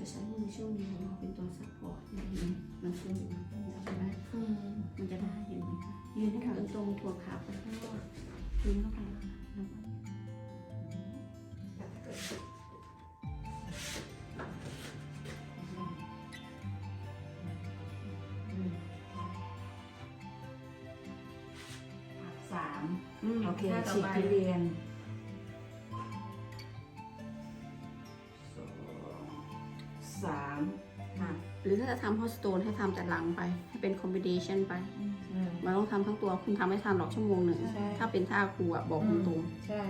จะใช้มือช่วงนี้ของเราเป็นตัวซัพพอร์ตเห็นไหมันฟูมันฟูใช่ไหมมันจะได้เห็นไหมคะยืนให้ขาตรงถั่วขาวไปข้างนอกยืนเข้าไปแล้วก็สามโอเคฉีกทุเรียน สองสามค่ะหรือถ้าจะทำฮอสโตนให้ทำแต่หลังไป ให้เป็นคอมบิเ t ชันไปอืมมันต้องทำทั้งตัวคุณทำไม่ทันหรอกชั่วโมงหนึ่ง ใช่ ถ้าเป็นท่าครูอะบอกตรงใช่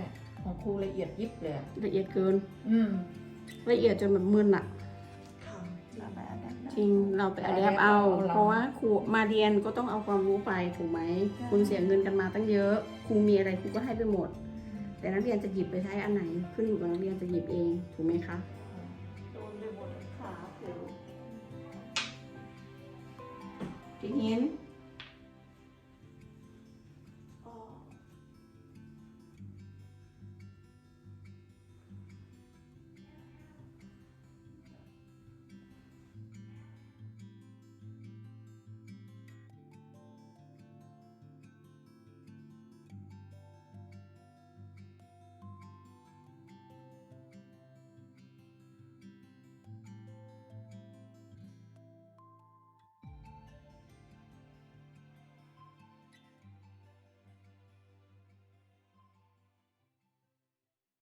ของครูละเอียดยิบเลยอะๆละเอียดเกิน อืม ละเอียดจนแบบมึนอะเราไปอันนั้นจริงเราไปอัดแอปเอาเพราะว่าครูมาเรียนก็ต้องเอาความรู้ไปถูกไหมคุณเสียเงินกันมาตั้งเยอะ ครูมีอะไรครูก็ให้ไปหมด แต่นักเรียนจะหยิบไปใช้อันไหน ขึ้นอยู่กับนักเรียนจะหยิบเองถูกไหมคะ น